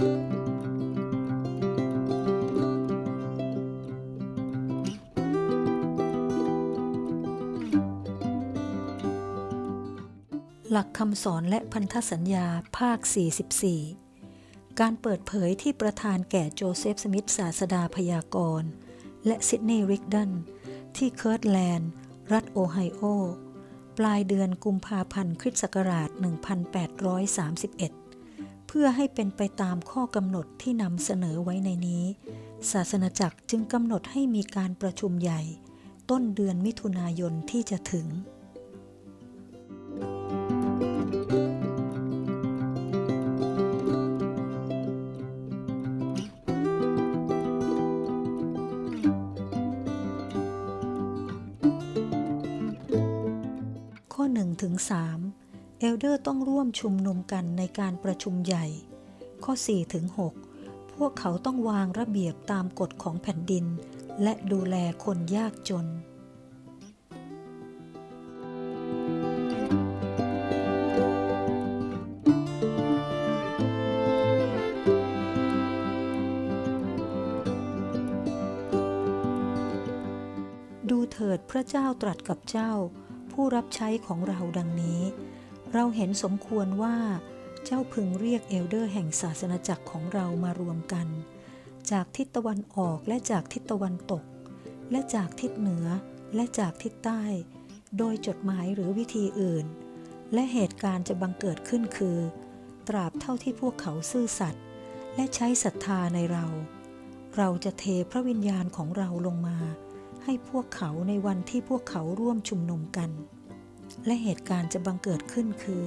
หลักคำสอนและพันธสัญญาภาค 44 การเปิดเผยที่ประธานแก่โจเซฟสมิธศาสดาพยากรณ์ และซิดนีย์ริกดัน ที่เคิร์ตแลนด์ รัฐโอไฮโอ ปลายเดือนกุมภาพันธ์คริสต์ศักราช 1831 เพื่อให้เป็นไปตามข้อกำหนดที่นำเสนอไว้ในนี้ ศาสนาจักรจึงกำหนดให้มีการประชุมใหญ่ ต้นเดือนมิถุนายนที่จะถึง ข้อ1ถึง3 เอลเดอร์ต้องร่วมชุมนุมกันในการประชุมใหญ่ ข้อ4ถึง6พวกเขาต้องวางระเบียบตามกฎของแผ่นดิน และดูแลคนยากจนดูเถิดพระเจ้าตรัสกับเจ้า ผู้รับใช้ของเราดังนี้ เราเห็นสมควรว่า เจ้าพึงเรียกเอลเดอร์แห่งศาสนาจักรของเรามารวมกัน จากทิศตะวันออกและจากทิศตะวันตก และจากทิศเหนือและจากทิศใต้ โดยจดหมายหรือวิธีอื่น และเหตุการณ์จะบังเกิดขึ้นคือ ตราบเท่าที่พวกเขาซื่อสัตย์และใช้ศรัทธาในเรา เราจะเทพระวิญญาณของเราลงมา ให้พวกเขาในวันที่พวกเขาร่วมชุมนุมกัน และเหตุการณ์จะบังเกิดขึ้นคือ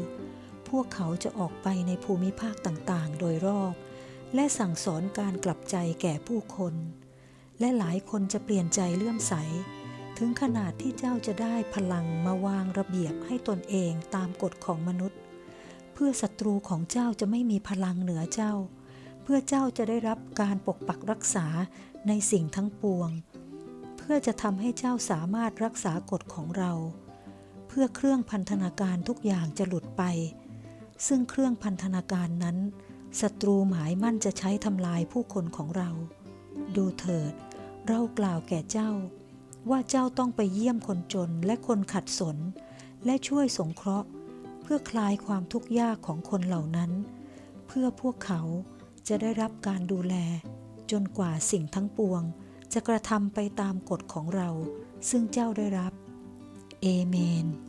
พวกเขาจะออกไปในภูมิภาคต่างๆ โดยรอบ และสั่งสอนการกลับใจแก่ผู้คน และหลายคนจะเปลี่ยนใจเลื่อมใส ถึงขนาดที่เจ้าจะได้พลังมาวางระเบียบให้ตนเองตามกฎของมนุษย์ เพื่อศัตรูของเจ้าจะไม่มีพลังเหนือเจ้า เพื่อเจ้าจะได้รับการปกปักรักษาในสิ่งทั้งปวง เพื่อจะทำให้เจ้าสามารถรักษากฎของเรา พื่อเครื่องพันธนาการทุกอย่างจะหลุดไป ซึ่งเครื่องพันธนาการนั้นศัตรูหมายมั่นจะใช้ทำลายผู้คนของเรา ดูเถิด เรากล่าวแก่เจ้า ว่าเจ้าต้องไปเยี่ยมคนจนและคนขัดสน และช่วยสงเคราะห์ เพื่อคลายความทุกข์ยากของคนเหล่านั้น เพื่อพวกเขาจะได้รับการดูแล จนกว่าสิ่งทั้งปวง จะกระทำไปตามกฎของเรา ซึ่งเจ้าได้รับ Amen.